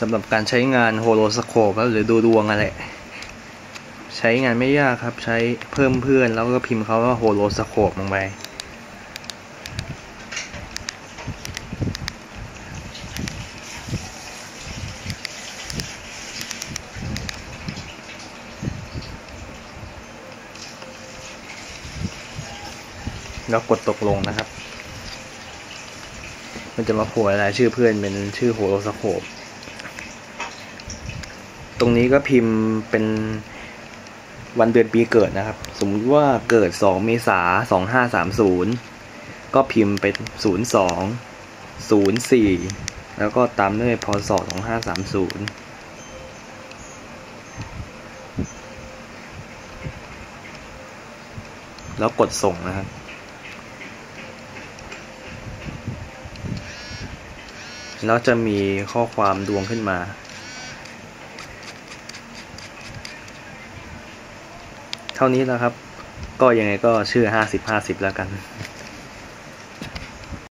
สำหรับการใช้งานโฮโลสโคปหรือดูดวงอะไรใช้งานไม่ยากครับใช้เพิ่มเพื่อนแล้วก็พิมพ์เขาว่าโฮโลสโคปลงไปแล้วกดตกลงนะครับ มันจะมาโผล่รายชื่อเพื่อนเป็นชื่อโฮโลสโคป ตรงนี้ก็พิมพ์เป็นวันเดือนปีเกิดนะครับ สมมติว่าเกิด 2 เมษา2530 ก็พิมพ์เป็น 02 04 แล้วก็ตามด้วยพศ2530แล้วกดส่งนะครับ แล้วจะมีข้อความดวงขึ้นมา เท่านี้แล้วครับ ก็ยังไงก็ชื่อห้าสิบห้าสิบแล้วกัน